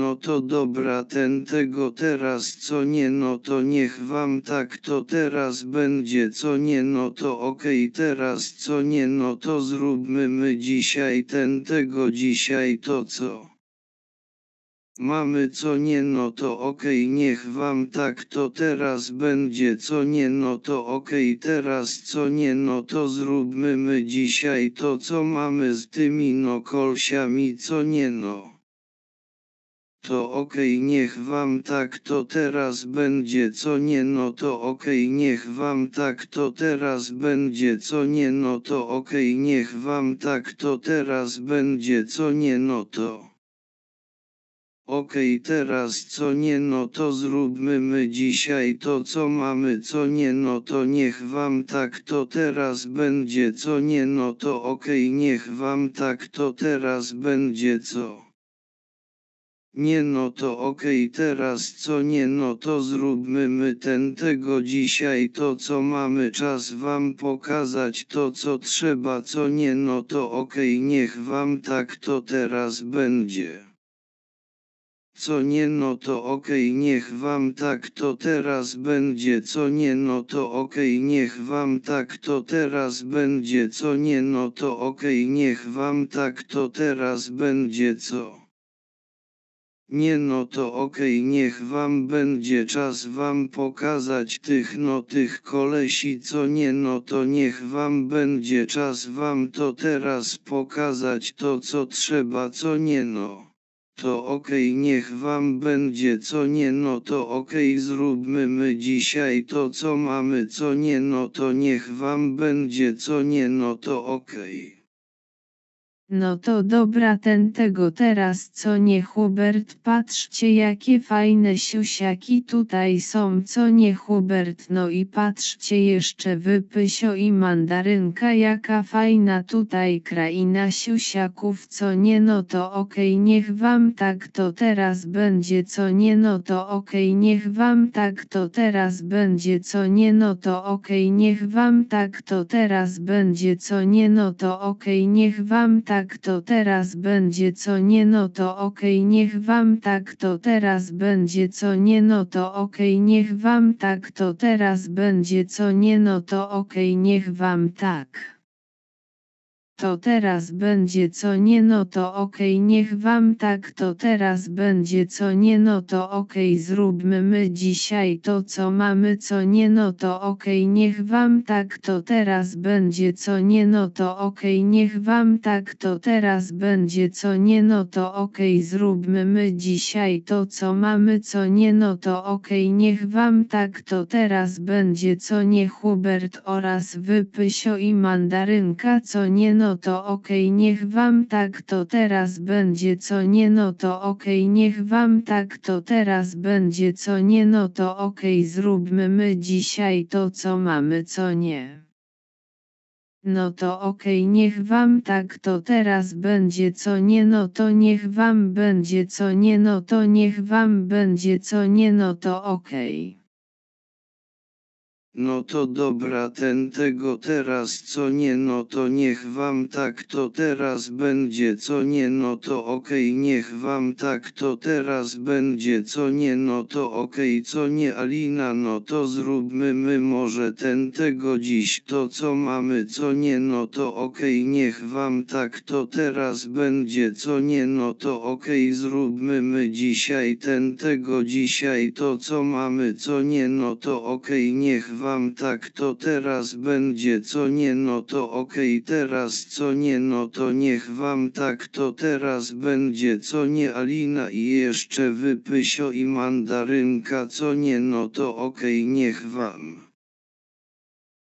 No to dobra ten tego teraz co nie no to niech wam tak to teraz będzie co nie no to okej teraz co nie no to zróbmy my dzisiaj ten tego dzisiaj to co. Mamy co nie no to okej niech wam tak to teraz będzie co nie no to okej teraz co nie no to zróbmy my dzisiaj to co mamy z tymi no kolsiami co nie no. To okej niech wam tak to teraz będzie co nie no to okej niech wam tak to teraz będzie co nie no to okej niech wam tak to teraz będzie co nie no to. Okej teraz co nie no to zróbmy my dzisiaj to co mamy co nie no to niech wam tak to teraz będzie co nie no to okej niech wam tak to teraz będzie co. Nie no to okej teraz co nie no to zróbmy my ten tego dzisiaj to co mamy czas wam pokazać to co trzeba co nie no to okej niech wam tak to teraz będzie. Co nie no to okej niech wam tak to teraz będzie co nie no to okej niech wam tak to teraz będzie co nie no to okej niech wam tak to teraz będzie co. Nie no to okej niech wam będzie czas wam pokazać tych no tych kolesi co nie no to niech wam będzie czas wam to teraz pokazać to co trzeba co nie no. To okej niech wam będzie co nie no to okej zróbmy my dzisiaj to co mamy co nie no to niech wam będzie co nie no to okej. No to dobra ten tego teraz co nie Hubert patrzcie jakie fajne siusiaki tutaj są co nie Hubert? No i patrzcie jeszcze wypysio i mandarynka jaka fajna tutaj kraina siusiaków co nie no to okej niech wam tak to teraz będzie co nie no to okej niech wam tak to teraz będzie co nie no to okej niech wam tak to teraz będzie co nie no to okej niech wam tak tak to teraz będzie co nie no to okej niech wam tak to teraz będzie co nie no to okej niech wam tak to teraz będzie co nie no to okej niech wam tak to teraz będzie co nie no to okej niech wam tak to teraz będzie co nie no to okej zróbmy my dzisiaj to co mamy co nie no to okej niech wam tak to teraz będzie co nie no to okej niech wam tak to teraz będzie co nie no to okej zróbmy my dzisiaj to co mamy co nie no to okej niech wam tak to teraz będzie co nie Hubert oraz wypysio i mandarynka co nie no to okej niech wam tak to teraz będzie co nie no to okej niech wam tak to teraz będzie co nie no to okej zróbmy my dzisiaj to co mamy co nie. No to okej niech wam tak to teraz będzie co nie no to niech wam będzie co nie no to niech wam będzie co nie no to okej. No to dobra ten tego teraz co nie no to niech wam tak to teraz będzie co nie no to okej niech wam tak to teraz będzie co nie no to okej co nie Alina no to zróbmy my może ten tego dziś to co mamy co nie no to okej niech wam tak to teraz będzie co nie no to okej zróbmy my dzisiaj ten tego dzisiaj to co mamy co nie no to okej niech wam wam tak to teraz będzie co nie no to okej okay, teraz co nie no to niech wam tak to teraz będzie co nie Alina i jeszcze wypysio i mandarynka co nie no to okej okay, niech wam.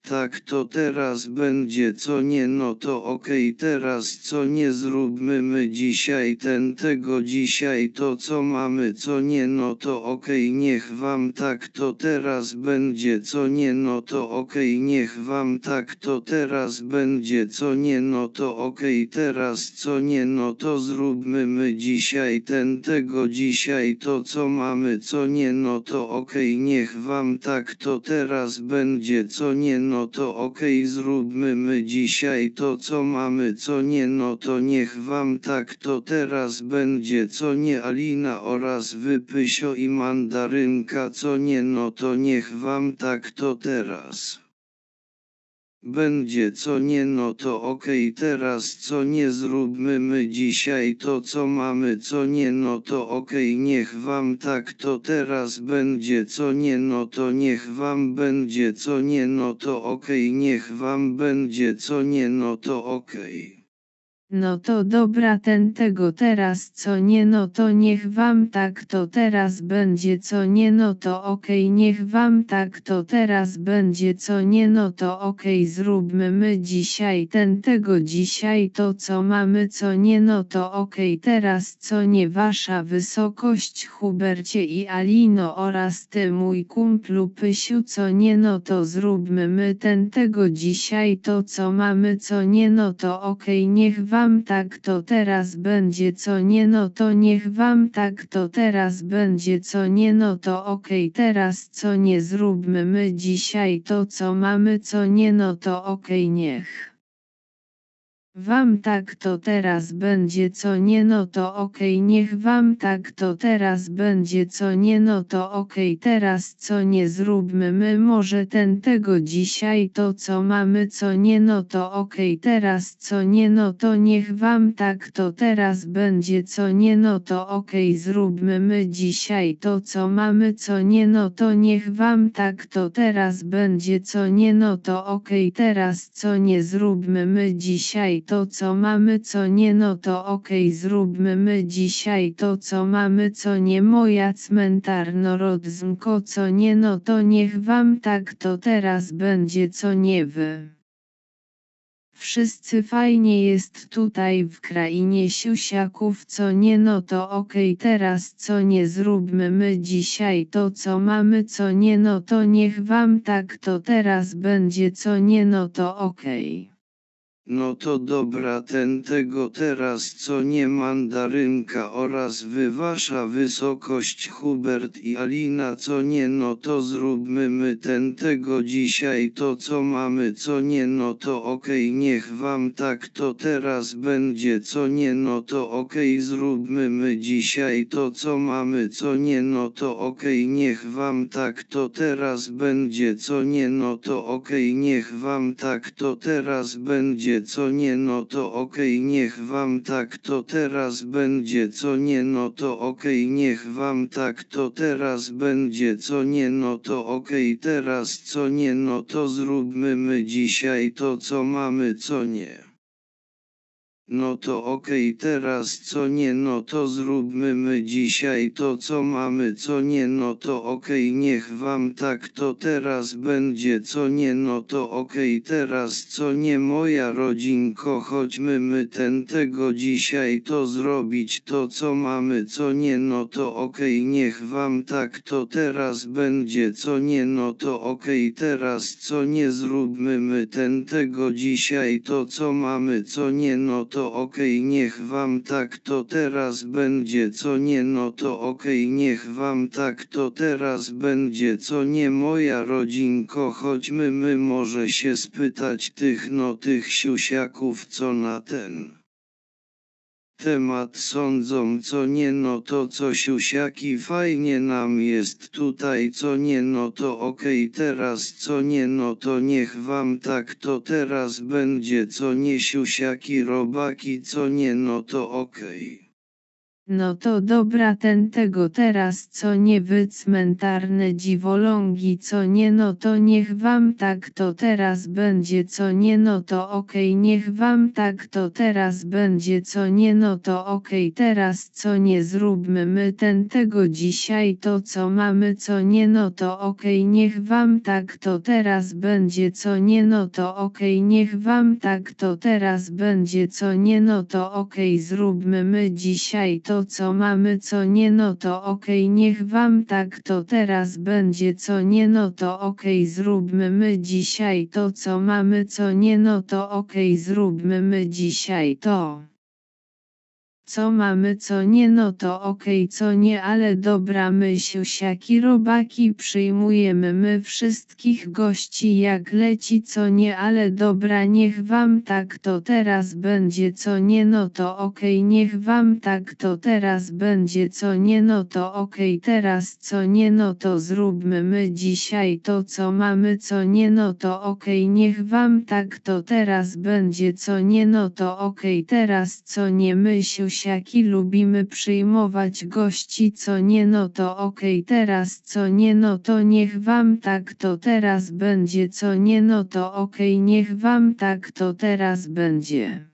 Tak to teraz będzie co nie no to okej okay, teraz co nie zróbmy my dzisiaj ten tego dzisiaj to co mamy co nie no to okej okay, niech wam tak to teraz będzie co nie no to okej okay, niech wam tak to teraz będzie co nie no to okej teraz co nie no to zróbmy my dzisiaj ten tego dzisiaj to co mamy co nie no to okej niech wam tak to teraz będzie co nie no no to okej zróbmy my dzisiaj to co mamy co nie no to niech wam tak to teraz będzie co nie Alina oraz Wypysio i Mandarynka co nie no to niech wam tak to teraz. Będzie co nie no to okej teraz co nie zróbmy my dzisiaj to co mamy co nie no to okej niech wam tak to teraz będzie co nie no to niech wam będzie co nie no to okej niech wam będzie co nie no to okej. No to dobra ten tego teraz co nie no to niech wam tak to teraz będzie co nie no to okej niech wam tak to teraz będzie co nie no to okej zróbmy my dzisiaj ten tego dzisiaj to co mamy co nie no to okej teraz co nie wasza wysokość Hubercie i Alino oraz ty mój kumplu Pysiu co nie no to zróbmy my ten tego dzisiaj to co mamy co nie no to okej niech wam tak to teraz będzie co nie no to niech wam tak to teraz będzie co nie no to okej teraz co nie zróbmy my dzisiaj to co mamy co nie no to okej niech. Wam tak to teraz będzie co nie no to okej niech wam tak to teraz będzie co nie no to okej teraz co nie zróbmy my może ten tego dzisiaj to co mamy co nie no to okej teraz co nie no to niech wam tak to teraz będzie co nie no to okej zróbmy my dzisiaj to co mamy co nie no to niech wam tak to teraz będzie co nie no to okej teraz co nie zróbmy my dzisiaj to co mamy co nie no to okej zróbmy my dzisiaj to co mamy co nie moja cmentarnorodznko co nie no to niech wam tak to teraz będzie co nie wy. Wszyscy fajnie jest tutaj w krainie siusiaków co nie no to okej teraz co nie zróbmy my dzisiaj to co mamy co nie no to niech wam tak to teraz będzie co nie no to okej. No to dobra ten tego teraz co nie mandarynka oraz wy wasza wysokość Hubert i Alina co nie no to zróbmy my ten tego dzisiaj to co mamy co nie no to okej niech wam tak to teraz będzie co nie no to okej zróbmy my dzisiaj to co mamy co nie no to okej niech wam tak to teraz będzie co nie no to okej niech wam tak to teraz będzie co nie no to okej niech wam tak to teraz będzie co nie no to okej niech wam tak to teraz będzie co nie no to okej teraz co nie no to zróbmy my dzisiaj to co mamy co nie. No to okej teraz co nie no to zróbmy my dzisiaj to co mamy co nie no to okej niech wam tak to teraz będzie co nie no to okej teraz co nie moja rodzinko chodźmy my ten tego dzisiaj to zrobić to co mamy co nie no to okej niech wam tak to teraz będzie co nie no to okej teraz co nie zróbmy my ten tego dzisiaj to co mamy co nie no to okej niech wam tak to teraz będzie co nie no to okej niech wam tak to teraz będzie co nie moja rodzinko chodźmy my może się spytać tych no tych siusiaków co na ten temat sądzą co nie no to co siusiaki fajnie nam jest tutaj co nie no to okej teraz co nie no to niech wam tak to teraz będzie co nie siusiaki robaki co nie no to okej. No to dobra ten tego teraz co nie wy cmentarne dziwolągi co nie no to niech wam tak to teraz będzie co nie no to okej niech wam tak to teraz będzie co nie no to okej teraz co nie zróbmy my ten tego dzisiaj to co mamy co nie no to okej niech wam tak to teraz będzie co nie no to okej niech wam tak to teraz będzie co nie no to okej zróbmy my dzisiaj to co mamy co nie no to okej niech wam tak to teraz będzie co nie no to okej zróbmy my dzisiaj to co mamy co nie no to okej zróbmy my dzisiaj to. Co mamy co nie no to okej co nie ale dobra my siusiaki robaki przyjmujemy my wszystkich gości jak leci co nie ale dobra niech wam tak to teraz będzie co nie no to okej niech wam tak to teraz będzie co nie no to okej teraz co nie no to zróbmy my dzisiaj to co mamy co nie no to okej niech wam tak to teraz będzie co nie no to okej teraz co nie my siusiaki lubimy przyjmować gości co nie no to okej teraz co nie no to niech wam tak to teraz będzie co nie no to okej niech wam tak to teraz będzie.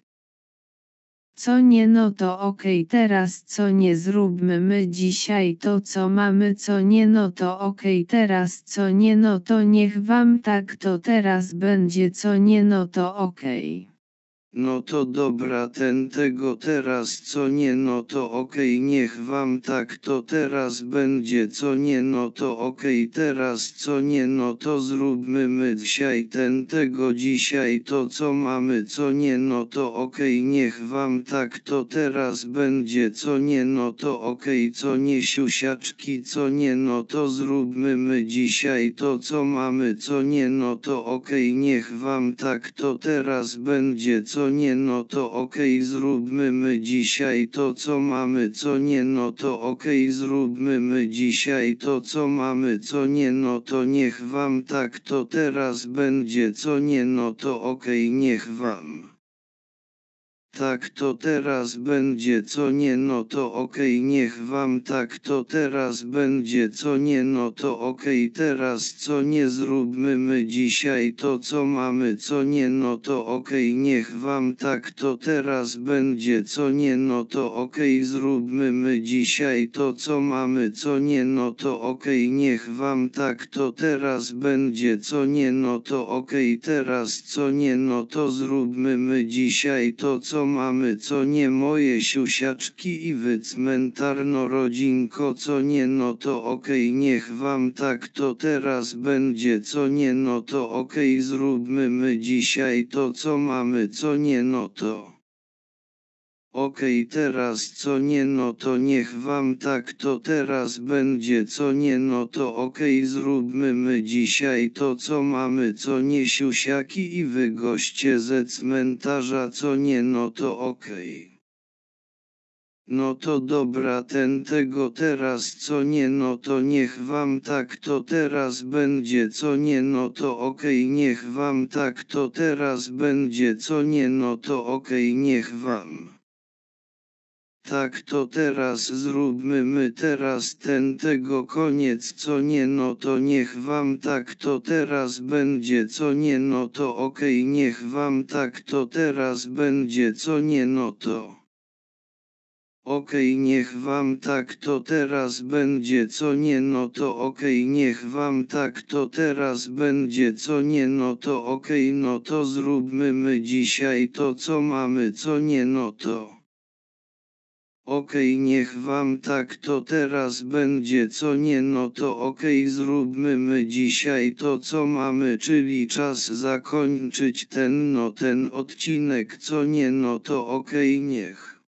Co nie no to okej teraz co nie zróbmy my dzisiaj to co mamy co nie no to okej teraz co nie no to niech wam tak to teraz będzie co nie no to okej. No to dobra ten tego teraz co nie no to okej niech wam tak to teraz będzie co nie no to okej teraz co nie no to zróbmy my dzisiaj ten tego dzisiaj to co mamy co nie no to okej niech wam tak to teraz będzie co nie no to okej co nie siusiaczki co nie no to zróbmy my dzisiaj to co mamy co nie no to okej niech wam tak to teraz będzie co nie no to okej zróbmy my dzisiaj to co mamy co nie no to okej zróbmy my dzisiaj to co mamy co nie no to niech wam tak to teraz będzie co nie no to okej niech wam. Tak to teraz będzie co nie no to okej niech wam tak to teraz będzie co nie no to okej teraz co nie zróbmy my dzisiaj to co mamy co nie no to okej niech wam tak to teraz będzie co nie no to okej zróbmy my dzisiaj to co mamy co nie no to okej niech wam tak to teraz będzie co nie no to okej teraz co nie no to zróbmy my dzisiaj to co mamy co nie moje siusiaczki i wy cmentarno rodzinko co nie no to okej niech wam tak to teraz będzie co nie no to okej zróbmy my dzisiaj to co mamy co nie no to. Okej teraz co nie no to niech wam tak to teraz będzie co nie no to okej zróbmy my dzisiaj to co mamy co nie siusiaki i wy goście ze cmentarza co nie no to okej. No to dobra ten tego teraz co nie no to niech wam tak to teraz będzie co nie no to okej niech wam tak to teraz będzie co nie no to okej niech wam. Tak to teraz zróbmy my teraz ten tego koniec co nie no to niech wam tak to teraz będzie co nie no to okej niech wam tak to teraz będzie co nie no to. Okej niech wam tak to teraz będzie co nie no to okej niech wam tak to teraz będzie co nie no to okej no to zróbmy my dzisiaj to co mamy co nie no to. Okej niech wam tak to teraz będzie co nie no to okej zróbmy my dzisiaj to co mamy czyli czas zakończyć ten no ten odcinek co nie no to okej niech.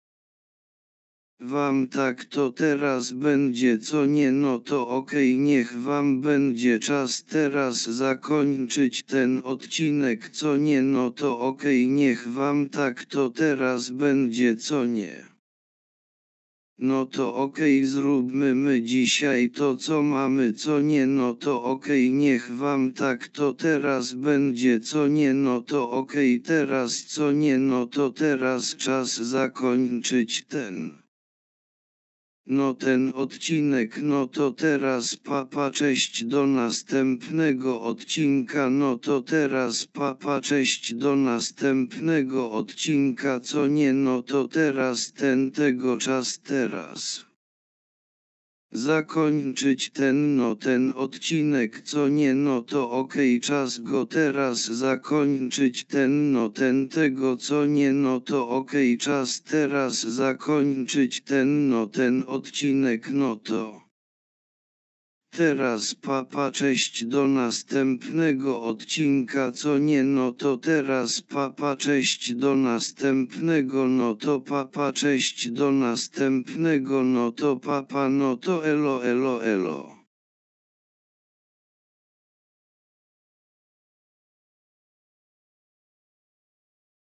Wam tak to teraz będzie co nie no to okej niech wam będzie czas teraz zakończyć ten odcinek co nie no to okej niech wam tak to teraz będzie co nie. No to okej zróbmy my dzisiaj to co mamy co nie no to okej niech wam tak to teraz będzie co nie no to okej teraz co nie no to teraz czas zakończyć ten. No ten odcinek no to teraz papa cześć do następnego odcinka. No to teraz papa cześć do następnego odcinka. Co nie no to teraz ten tego czas teraz zakończyć ten no ten odcinek co nie no to okej czas go teraz zakończyć ten no ten tego co nie no to okej czas teraz zakończyć ten no ten odcinek no to Teraz papa cześć do następnego odcinka co nie no to teraz papa cześć do następnego no to papa cześć do następnego no to papa no to elo elo elo.